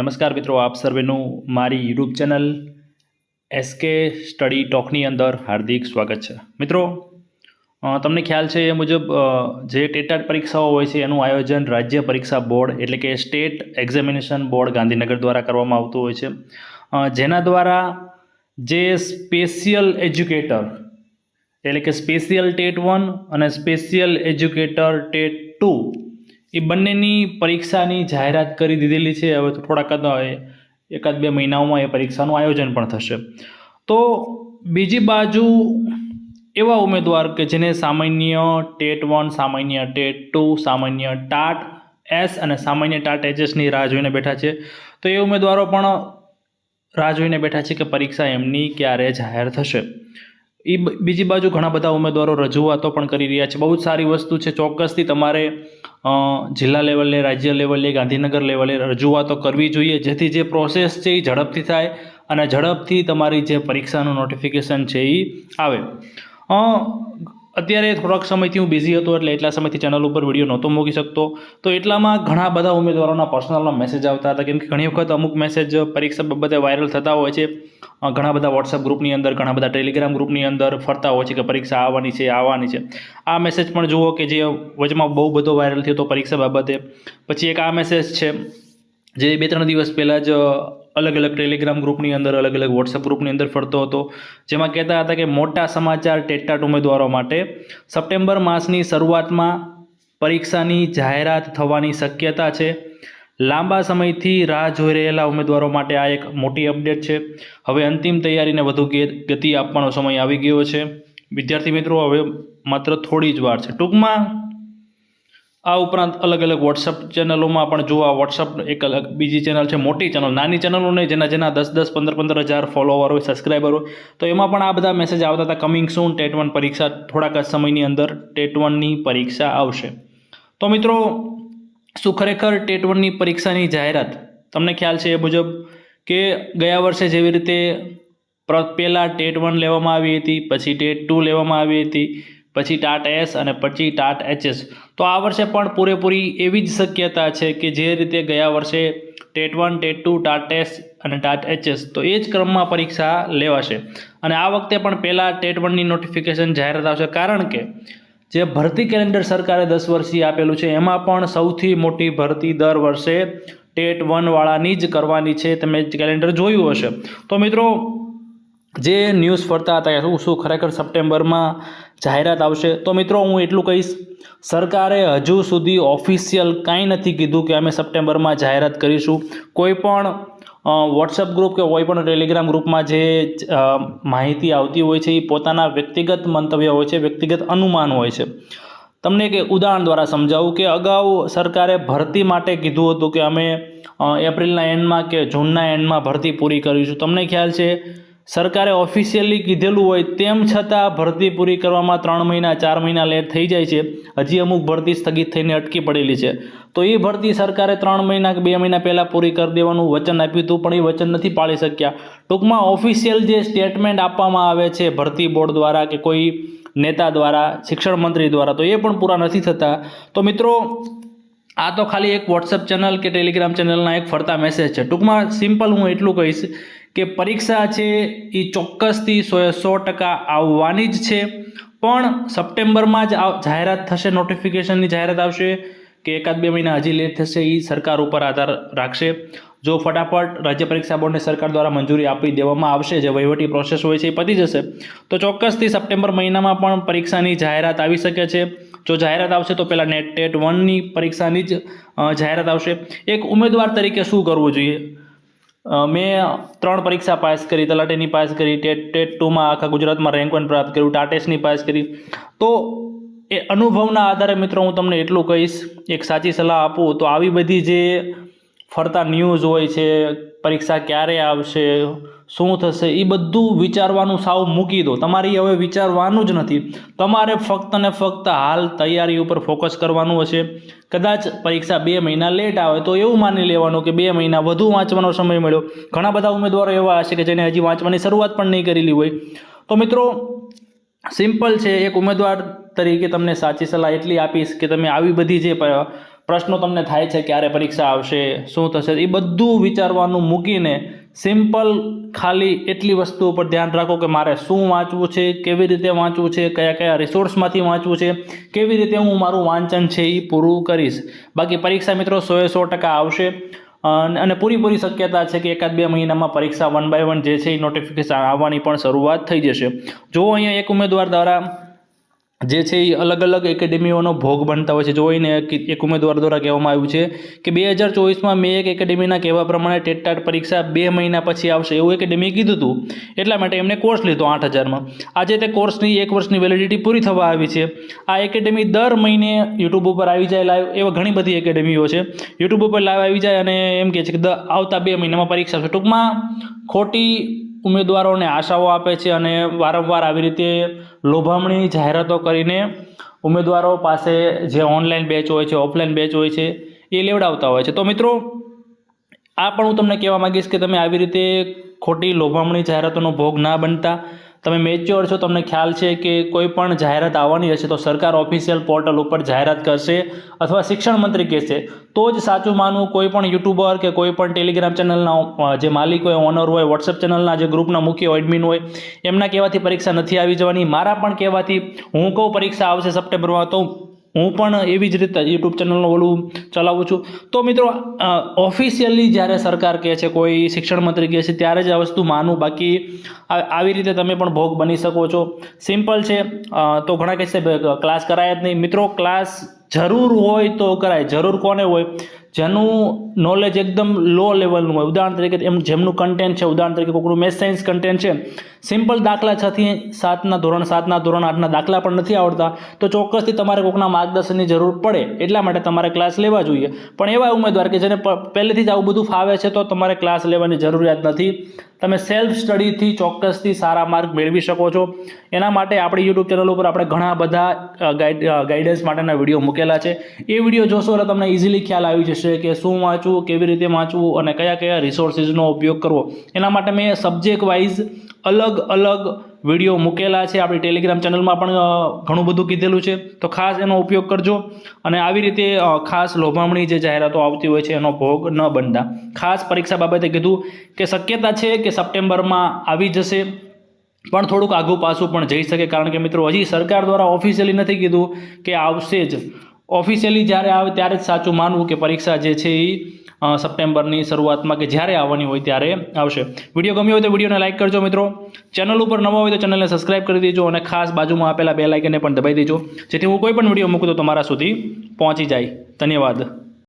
નમસ્કાર મિત્રો, આપ સર્વેનું મારી યુટ્યુબ ચેનલ એસકે સ્ટડી ટોકની અંદર હાર્દિક સ્વાગત છે. મિત્રો તમને ખ્યાલ છે એ મુજબ જે ટેટાટ પરીક્ષાઓ હોય છે એનું આયોજન રાજ્ય પરીક્ષા બોર્ડ એટલે કે સ્ટેટ એક્ઝામિનેશન બોર્ડ ગાંધીનગર દ્વારા કરવામાં આવતું હોય છે. જેના દ્વારા જે સ્પેશિયલ એજ્યુકેટર એટલે કે સ્પેશિયલ ટેટ વન અને સ્પેશિયલ એજ્યુકેટર ટેટ ટુ એ બંનેની પરીક્ષાની જાહેરાત કરી દીધેલી છે. હવે તો થોડાક એકાદ બે મહિનાઓમાં એ પરીક્ષાનું આયોજન પણ થશે. તો બીજી બાજુ એવા ઉમેદવાર કે જેને સામાન્ય ટેટ વન, સામાન્ય ટેટ ટુ, સામાન્ય ટાટ એસ અને સામાન્ય ટાટ એચએસની રાહ જોઈને બેઠા છે. તો એ ઉમેદવારો પણ રાહ જોઈને બેઠા છે કે પરીક્ષા એમની ક્યારે જાહેર થશે. એ બીજી બાજુ ઘણા બધા ઉમેદવારો રજૂઆતો પણ કરી રહ્યા છે. બહુ જ સારી વસ્તુ છે. ચોક્કસથી તમારે જિલ્લા લેવલે, રાજ્ય લેવલે, ગાંધીનગર લેવલે રજૂઆતો કરવી જોઈએ. જેથી જે પ્રોસેસ છે એ ઝડપથી થાય અને ઝડપથી તમારી જે પરીક્ષાનું નોટિફિકેશન છે એ આવે. અત્યારે થોડાક સમયથી હું બિઝી હતો એટલે એટલા સમયથી ચેનલ ઉપર વીડિયો નહોતો મૂકી શકતો. તો એટલામાં ઘણા બધા ઉમેદવારોના પર્સનલના મેસેજ આવતા હતા. કેમ કે ઘણી વખત અમુક મેસેજ પરીક્ષા બાબતે વાયરલ થતા હોય છે. ઘણા બધા વોટ્સઅપ ગ્રુપની અંદર, ઘણા બધા ટેલિગ્રામ ગ્રુપની અંદર ફરતા હોય છે કે પરીક્ષા આવવાની છે આવવાની છે. આ મેસેજ પણ જુઓ કે જે વચમાં બહુ બધો વાયરલ થયો હતો પરીક્ષા બાબતે. પછી એક આ મેસેજ છે, જે બે ત્રણ દિવસ પહેલાં જ અલગ અલગ ટેલિગ્રામ ગ્રુપની અંદર અલગ અલગ વોટ્સએપ ગ્રુપની અંદર ફરતો હતો. જેમાં કહેતા હતા કે મોટા સમાચાર ટેટાટ ઉમેદવારો માટે સપ્ટેમ્બર માસની શરૂઆતમાં પરીક્ષાની જાહેરાત થવાની શક્યતા છે. લાંબા સમયથી રાહ જોઈ રહેલા ઉમેદવારો માટે આ એક મોટી અપડેટ છે. હવે અંતિમ તૈયારીને વધુ ગતિ આપવાનો સમય આવી ગયો છે. વિદ્યાર્થી મિત્રો, હવે માત્ર થોડી જ વાર છે. ટૂંકમાં આ ઉપરાંત અલગ અલગ વોટ્સઅપ ચેનલોમાં પણ જો આ વોટ્સઅપ એક અલગ બીજી ચેનલ છે, મોટી ચેનલ, નાની ચેનલો નહીં, જેના જેના દસ દસ, પંદર પંદર હજાર ફોલોવર હોય સબસ્ક્રાઈબર હોય, તો એમાં પણ આ બધા મેસેજ આવતા હતા કમિંગ સૂન ટેટ વન પરીક્ષા, થોડાક સમયની અંદર ટેટ વનની પરીક્ષા આવશે. તો મિત્રો, શું ખરેખર ટેટ વનની પરીક્ષાની જાહેરાત? તમને ખ્યાલ છે એ મુજબ કે ગયા વર્ષે જેવી રીતે પહેલાં ટેટ વન લેવામાં આવી હતી, પછી ટેટ ટુ લેવામાં આવી હતી પછી ટાટ એસ અને પછી ટાટ એચએસ તો આ વર્ષે પણ પૂરેપૂરી એવી જ શક્યતા છે કે જે રીતે ગયા વર્ષે TET one, TET two TAT S અને ટાટ એચએસ તો એ જ ક્રમમાં પરીક્ષા લેવાશે. અને આ વખતે પણ પહેલાં ટેટ વનની નોટિફિકેશન જાહેરાત આવશે. કારણ કે જે ભરતી કેલેન્ડર સરકારે દસ વર્ષીય આપેલું છે, એમાં પણ સૌથી મોટી ભરતી દર વર્ષે ટેટ વનવાળાની જ કરવાની છે. તમે કેલેન્ડર જોયું હશે. તો મિત્રો જે ન્યૂઝ ફરતા હતા શું શું ખરેખર સપ્ટેમ્બરમાં જાહેરાત આવશે? તો મિત્રો, હું એટલું કહીશ. સરકારે હજુ સુધી ઓફિશિયલ કાંઈ નથી કીધું કે અમે સપ્ટેમ્બરમાં જાહેરાત કરીશું. કોઈ પણ વોટ્સઅપ ગ્રુપ કે કોઈ પણ ટેલિગ્રામ ગ્રુપમાં જે માહિતી આવતી હોય છે, એ પોતાના વ્યક્તિગત મંતવ્ય હોય છે, વ્યક્તિગત અનુમાન હોય છે. તમને એક ઉદાહરણ દ્વારા સમજાવું કે અગાઉ સરકારે ભરતી માટે કીધું હતું કે અમે એપ્રિલના એન્ડમાં કે જૂનના એન્ડમાં ભરતી પૂરી કરીશું. તમને ખ્યાલ છે? સરકારે ઓફિશિયલી કીધેલું હોય તેમ છતાં ભરતી પૂરી કરવામાં ત્રણ મહિના, ચાર મહિના લેટ થઈ જાય છે. હજી અમુક ભરતી સ્થગિત થઈને અટકી પડેલી છે. તો એ ભરતી સરકારે ત્રણ મહિના કે બે મહિના પહેલાં પૂરી કરી દેવાનું વચન આપ્યું હતું, પણ એ વચન નથી પાળી શક્યા. ટૂંકમાં ઓફિશિયલ જે સ્ટેટમેન્ટ આપવામાં આવે છે ભરતી બોર્ડ દ્વારા કે કોઈ નેતા દ્વારા, શિક્ષણ મંત્રી દ્વારા, તો એ પણ પૂરા નથી થતા. તો મિત્રો, આ તો ખાલી એક વોટ્સઅપ ચેનલ કે ટેલિગ્રામ ચેનલના એક ફરતા મેસેજ છે. ટૂંકમાં સિમ્પલ હું એટલું કહીશ કે પરીક્ષા છે એ ચોક્કસથી સો સો ટકા આવવાની જ છે. પણ સપ્ટેમ્બરમાં જ જાહેરાત થશે નોટિફિકેશનની જાહેરાત આવશે કે એકાદ બે મહિના હજી લેટ થશે એ સરકાર ઉપર આધાર રાખશે. જો ફટાફટ રાજ્ય પરીક્ષા બોર્ડને સરકાર દ્વારા મંજૂરી આપી દેવામાં આવશે, જે વહીવટી પ્રોસેસ હોય છે એ પતી જશે, તો ચોક્કસથી સપ્ટેમ્બર મહિનામાં પણ પરીક્ષાની જાહેરાત આવી શકે છે. જો જાહેરાત આવશે તો પહેલાં નેટ ટેટ વનની પરીક્ષાની જ જાહેરાત આવશે. એક ઉમેદવાર તરીકે શું કરવું જોઈએ? મેં ત્રણ પરીક્ષા પાસ કરી, તલાટીની પાસ કરી, ટેટ ટેટ ટુમાં આખા ગુજરાતમાં રેન્ક વન પ્રાપ્ત કર્યું, ટાટેસની પાસ કરી. તો એ અનુભવના આધારે મિત્રો હું તમને એટલું કહીશ, એક સાચી સલાહ આપું, તો આવી બધી જે ફરતા ન્યૂઝ હોય છે, પરીક્ષા ક્યારે આવશે શું થશે? એ બધું વિચારવાનું સાવ મૂકી દો. તમારી હવે વિચારવાનું જ નથી. તમારે ફક્ત ને ફક્ત હાલ તૈયારી ઉપર ફોકસ કરવાનું હશે. કદાચ પરીક્ષા બે મહિના લેટ આવે તો એવું માની લેવાનું કે બે મહિના વધુ વાંચવાનો સમય મળ્યો. ઘણા બધા ઉમેદવારો એવા હશે કે જેને હજી વાંચવાની શરૂઆત પણ નહીં કરેલી હોય. તો મિત્રો, સિમ્પલ છે, એક ઉમેદવાર તરીકે તમને સાચી સલાહ એટલી આપીશ કે તમે આવી બધી જે પ્રશ્નો તમને થાય છે ક્યારે પરીક્ષા આવશે, શું થશે એ બધું વિચારવાનું મૂકીને સિમ્પલ, ખાલી એટલી વસ્તુ ઉપર ધ્યાન રાખો કે મારે શું વાંચવું છે, કેવી રીતે વાંચવું છે, કયા કયા રિસોર્સમાંથી વાંચવું છે, કેવી રીતે હું મારું વાંચન છે એ પૂરું કરીશ. બાકી પરીક્ષા મિત્રો સોએ સો ટકા આવશે. અને પૂરીપૂરી શક્યતા છે કે એકાદ બે મહિનામાં પરીક્ષા વન બાય વન જે છે એ નોટિફિકેશન આવવાની પણ શરૂઆત થઈ જશે. જો અહીંયા એક ઉમેદવાર દ્વારા જે છે એ અલગ અલગ એકેડેમીઓનો ભોગ બનતા હોય છે. જોઈને એક ઉમેદવાર દ્વારા કહેવામાં આવ્યું છે કે બે હજાર ચોવીસમાં મેં એક એકેડેમીના કહેવા પ્રમાણે ટેટટાટ પરીક્ષા બે મહિના પછી આવશે એવું એકેડેમીએ કીધું હતું. એટલા માટે એમણે કોર્સ લીધો આઠ હજારમાં. આજે તે કોર્સની એક વર્ષની વેલિડિટી પૂરી થવા આવી છે. આ એકેડેમી દર મહિને યુટ્યુબ ઉપર આવી જાય લાઈવ એવા ઘણી બધી એકેડેમીઓ છે. યુટ્યુબ ઉપર લાઈવ આવી જાય અને એમ કહે છે કે આવતા બે મહિનામાં પરીક્ષા છે ટૂંકમાં ખોટી ઉમેદવારોને આશાઓ આપે છે અને વારંવાર આવી રીતે લોભામણી જાહેરાતો કરીને ઉમેદવારો પાસે જે ઓનલાઈન બેચ હોય છે ઓફલાઈન બેચ હોય છે, એ લેવડાવતા હોય છે. તો મિત્રો, આ પણ હું તમને કહેવા માંગીશ કે તમે આવી રીતે ખોટી લોભામણી જાહેરાતોનો ભોગ ના બનતા તમે મેચ્યોર છો, તમને ખ્યાલ છે કે કોઈ પણ જાહેરાત આવવાની હશે તો સરકાર ઓફિશિયલ પોર્ટલ ઉપર જાહેરાત કરશે અથવા શિક્ષણ મંત્રી કહેશે. તો જ સાચું માનવું કોઈ પણ યુટ્યુબર કે કોઈ પણ ટેલિગ્રામ ચેનલના જે માલિક હોય ઓનર હોય વોટ્સઅપ ચેનલના જે ગ્રુપના મુખ્ય એડમિન હોય, એમના કહેવાથી પરીક્ષા નથી આવી જવાની. મારા પણ કહેવાથી હું કહું, પરીક્ષા આવશે સપ્ટેમ્બરમાં તો હું પણ એવી જ રીતે યુટ્યુબ ચેનલનું ઓલું ચલાવું છું. તો મિત્રો ઓફિશિયલી જ્યારે સરકાર કહે છે, કોઈ શિક્ષણ મંત્રી કહે છે, ત્યારે જ આ વસ્તુ માનું બાકી આવી રીતે તમે પણ ભોગ બની શકો છો. સિમ્પલ છે તો ઘણા કહેશે છે ક્લાસ કરાય જ નહીં. મિત્રો ક્લાસ જરૂર હોય તો કરાય, જરૂર કોને હોય? જેનું નોલેજ એકદમ લો લેવલનું હોય. ઉદાહરણ તરીકે એમ જેમનું કન્ટેન્ટ છે, ઉદાહરણ તરીકે કોઈકનું મેથ સાયન્સ કન્ટેન્ટ છે સિમ્પલ દાખલા છથી સાતના ધોરણ સાતના ધોરણ, આઠના દાખલા પણ નથી આવડતા, તો ચોક્કસથી તમારે કોઈકના માર્ગદર્શનની જરૂર પડે. એટલા માટે તમારે ક્લાસ લેવા જોઈએ. પણ એવા ઉમેદવાર કે જેને પહેલેથી જ આવું બધું ફાવે છે, તો તમારે ક્લાસ લેવાની જરૂરિયાત નથી. તમે સેલ્ફ સ્ટડીથી ચોક્કસથી સારા માર્ક મેળવી શકો છો. એના માટે આપણી યુટ્યુબ ચેનલ ઉપર આપણે ઘણા બધા ગાઈડ ગાઈડન્સ માટેના વીડિયો મૂકેલા છે. એ વીડિયો જોશો એટલે તમને ઇઝીલી ખ્યાલ આવી જશે કે શું વાંચવું, કેવી રીતે વાંચવું અને કયા કયા રિસોર્સિસનો ઉપયોગ કરવો. એના માટે મેં સબ્જેક્ટ વાઇઝ અલગ અલગ વીડિયો મૂકેલા છે. આપણી ટેલિગ્રામ ચેનલમાં પણ ઘણું બધું કીધેલું છે. તો ખાસ એનો ઉપયોગ કરજો અને આવી રીતે ખાસ લોભામણી જે જાહેરાતો આવતી હોય છે, એનો ભોગ ન બનતા. ખાસ પરીક્ષા બાબતે કીધું કે શક્યતા છે કે સપ્ટેમ્બરમાં આવી જશે, પણ થોડુંક આઘું પાછું પણ જઈ શકે. કારણ કે મિત્રો, હજી સરકાર દ્વારા ઓફિશિયલી નથી કીધું કે આવશે જ. ઓફિશિયલી જ્યારે આવે ત્યારે જ સાચું માનવું કે પરીક્ષા જે છે એ સપ્ટેમ્બરની શરૂઆતમાં કે જ્યારે આવવાની હોય ત્યારે આવશે. વીડિયો ગમ્યો હોય તો વિડીયોને લાઇક કરજો મિત્રો. ચેનલ ઉપર નવા હોય તો ચેનલને સબસ્ક્રાઇબ કરી દેજો અને ખાસ બાજુમાં આપેલા બે લાઇકને પણ દબાઈ દેજો. જેથી હું કોઈ પણ વીડિયો મૂકું તો તમારા સુધી પહોંચી જાય. ધન્યવાદ.